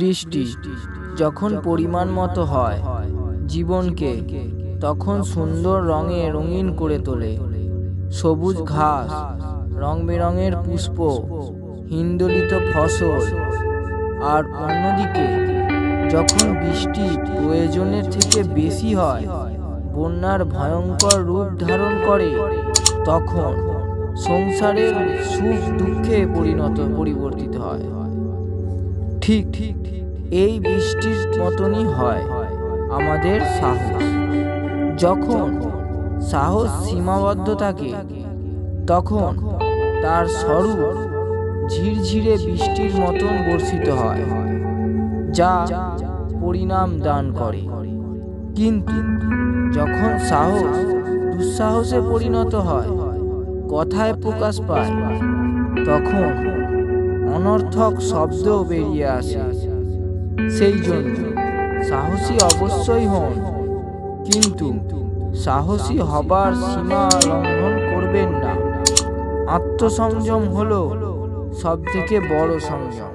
বৃষ্টি যখন পরিমাণ মতো হয়, জীবনকে তখন সুন্দর রঙে রঙিন করে তোলে। সবুজ ঘাস রং বেরঙের পুষ্প, হিন্দলিত ফসল আর অন্যদিকে যখন বৃষ্টি প্রয়োজনের থেকে বেশি হয়, বন্যার ভয়ঙ্কর রূপ ধারণ করে, তখন সংসারের সুখ দুঃখে পরিণত, পরিবর্তিত হয়। ঠিক ঠিক। এই বৃষ্টির মতনই হয় আমাদের সাহস। যখন সাহস সীমাবদ্ধ থাকে, তখন তার স্বরূপ ঝিরঝিরে বৃষ্টির মতন বর্ষিত হয়, যা পরিণাম দান করে। কিন্তু যখন সাহস দুঃসাহসে পরিণত হয়, কথায় প্রকাশ পায়, তখন অনর্থক শব্দ বেরিয়ে আসে। সেই জন্য সাহসী অবশ্যই হন, কিন্তু সাহসী হবার সীমা লঙ্ঘন করবেন না। আত্মসংযম হল সব থেকে বড় সংযম।